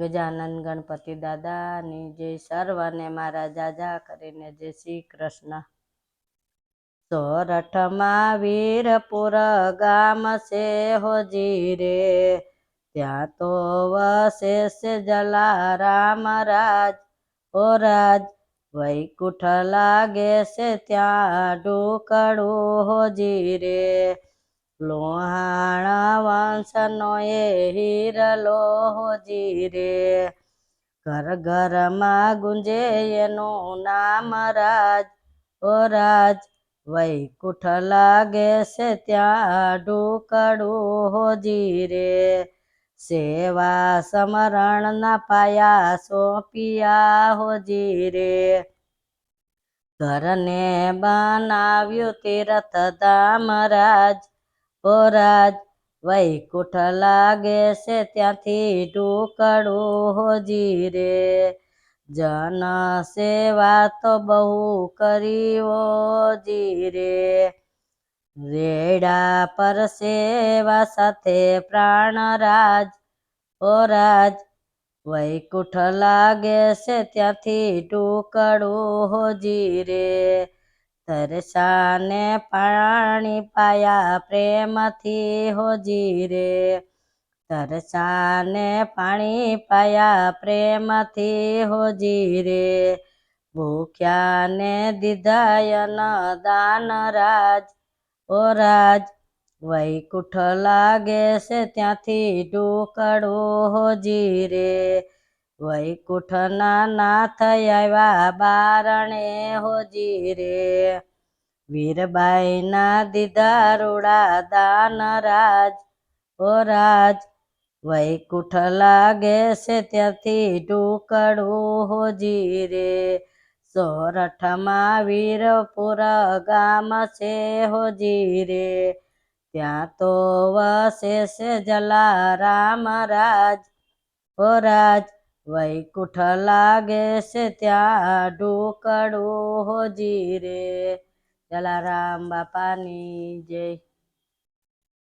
ગજાનંદ ગણપતિ દાદાની જય સર્વને મારા જાજા કરીને જય શ્રી કૃષ્ણ. સોરઠમાં વીરપુર ગામ છે હોજી રે ત્યાં તો વસે છે જલારામ રાજ ઓ રાજ, વૈકુઠ લાગે છે ત્યાં ઢુકડું હોજી રે લોહાણ વંશનો એ હીરલો હોજી રે ઘર ઘરમાં ગુંજે એનું નામ રાજ. ઓ રાજ, વૈકુઠ લાગે છે ત્યાં ઢુકડું હોજી રે સેવા સમરણના પાયા સોંપિયા હોજી રે ઘરને બનાવ્યું તીરથ રાજ. ઓ વૈકુઠ લાગે છે ત્યાંથી ઢુકડું હોજી રે જન સેવા તો બહુ કરી હોજી રે રેડા પર સેવા સાથે પ્રાણરાજ ઓ રાજ વૈકુંઠ લાગે છે ત્યાંથી ટુકડું હોજી રે તરસાને પાણી પાયા પ્રેમથી હોજી રે તરસાને પાણી પાયા પ્રેમથી હોજી રે ભૂખ્યાને દીધાયન દાન રાજ, ઓ રાજ, વૈકુઠ લાગે છે ત્યાંથી ડુકડું હોજી રે વૈકુંઠના નાથ આવ્યા બારણે હોજી રે. વીરબાઈના દીધા રૂડા દાન રાજ, ઓ રાજ, વૈકુંઠ લાગે છે ત્યાંથી ઢુકડું હોજી રે. સોરઠમાં વીરપુર ગામ છે હોજી રે. ત્યાં તો વસે છે જલારામ રાજ, ઓ રાજ વૈકુંઠ લાગે છે ત્યાં ઢુકડું હોજી રે. જલારામ બાપાની જય.